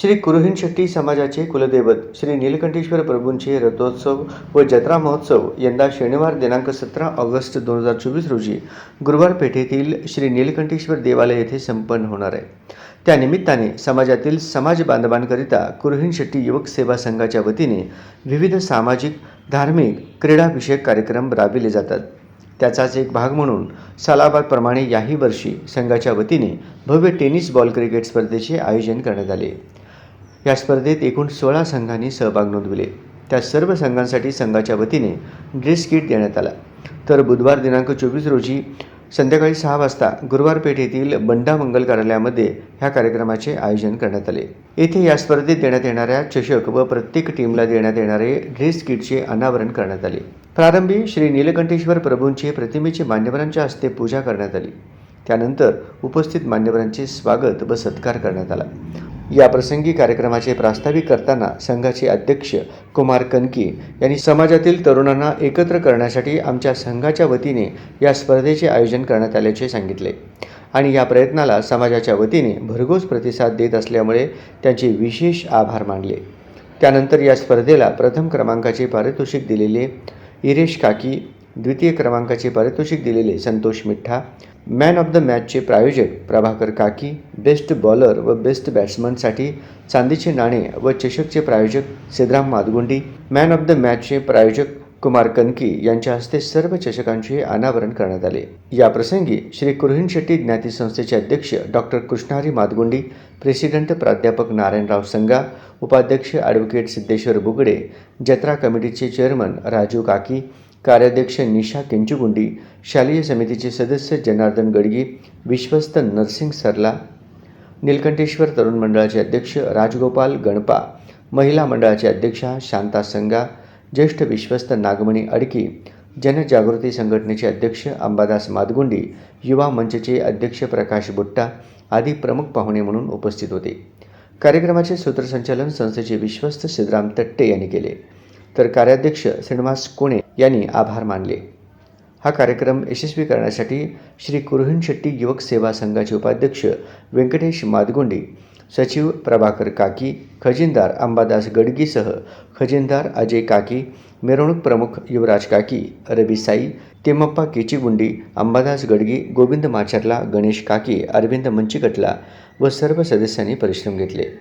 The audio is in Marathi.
श्री कुरुहीन शेट्टी समाजाचे कुलदैवत श्री नीलकंठेश्वर प्रभूंचे रथोत्सव व जत्रा महोत्सव यंदा शनिवार दिनांक सतरा ऑगस्ट दोन हजार चोवीस रोजी गुरुवार पेठेतील श्री नीलकंठेश्वर देवालय येथे संपन्न होणार आहे. त्यानिमित्ताने समाजातील समाज बांधवांकरिता कुरुहीन शेट्टी युवक सेवा संघाच्या वतीने विविध सामाजिक धार्मिक क्रीडाविषयक कार्यक्रम राबविले जातात. त्याचाच एक भाग म्हणून सालाबादप्रमाणे याही वर्षी संघाच्या वतीने भव्य टेनिस बॉल क्रिकेट स्पर्धेचे आयोजन करण्यात आले. या स्पर्धेत एकूण सोळा संघांनी सहभाग नोंदविले. त्या सर्व संघांसाठी संघाच्या वतीने ड्रेस किट देण्यात आला. तर बुधवार दिनांक चोवीस रोजी संध्याकाळी सहा वाजता गुरुवार पेठ येथील बंडा मंगल कार्यालयामध्ये ह्या कार्यक्रमाचे आयोजन करण्यात आले. येथे या स्पर्धेत देण्यात येणाऱ्या चषक व प्रत्येक टीमला देण्यात येणारे ड्रेस किटचे अनावरण करण्यात आले. प्रारंभी श्री नीलकंठेश्वर प्रभूंची प्रतिमेची मान्यवरांच्या हस्ते पूजा करण्यात आली. त्यानंतर उपस्थित मान्यवरांचे स्वागत व सत्कार करण्यात आला. या प्रसंगी कार्यक्रमाचे प्रास्ताविक करताना संघाचे अध्यक्ष कुमार कनकी यांनी समाजातील तरुणांना एकत्र करण्यासाठी आमच्या संघाच्या वतीने या स्पर्धेचे आयोजन करण्यात आल्याचे सांगितले. आणि या प्रयत्नाला समाजाच्या वतीने भरघोस प्रतिसाद देत असल्यामुळे त्यांचे विशेष आभार मानले. त्यानंतर या स्पर्धेला प्रथम क्रमांकाचे पारितोषिक दिलेले इरेश काकी द्वितीय क्रमांकाचे पारितोषिक दिलेले Santosh Mittha man of the मॅचचे प्रायोजक प्रभाकर काकी बेस्ट बॉलर व बेस्ट बॅट्समनसाठी चांदीचे नाणे व चषकचे प्रायोजक Siddharam Madgundi man of the मॅचचे प्रायोजक कुमार कनकी यांच्या हस्ते सर्व चषकांचे अनावरण करण्यात आले. या प्रसंगी श्री कुरहीन शेट्टी ज्ञाती संस्थेचे अध्यक्ष डॉक्टर कृष्णारी मादगुंडी प्रेसिडेंट प्राध्यापक नारायणराव संगा उपाध्यक्ष ॲडव्होकेट सिद्धेश्वर बुगडे जत्रा कमिटीचे चेअरमन राजू काकी कार्याध्यक्ष निशा केंचुगुंडी शालेय समितीचे सदस्य जनार्दन गडगी विश्वस्त नरसिंग सरला नीलकंठेश्वर तरुण मंडळाचे अध्यक्ष राजगोपाल गणपा महिला मंडळाचे अध्यक्षा शांता संगा ज्येष्ठ विश्वस्त नागमणी अडकी जनजागृती संघटनेचे अध्यक्ष अंबादास मादगुंडी युवा मंचचे अध्यक्ष प्रकाश बुट्टा आदी प्रमुख पाहुणे म्हणून उपस्थित होते. कार्यक्रमाचे सूत्रसंचालन संस्थेचे विश्वस्त सिद्धराम तट्टे यांनी केले. तर कार्याध्यक्ष श्रीनिवास कोणे यांनी आभार मानले. हा कार्यक्रम यशस्वी करण्यासाठी श्री कुरुहीन शेट्टी युवक सेवा संघाचे उपाध्यक्ष व्यंकटेश मादगुंडे सचिव प्रभाकर काकी खजिनदार अंबादास गडगीसह खजिनदार अजय काकी मिरवणूक प्रमुख युवराज काकी रवी साई तेमप्पा केचीगुंडी अंबादास गडगी गोविंद माचरला गणेश काकी अरविंद मंचिकटला व सर्व सदस्यांनी परिश्रम घेतले.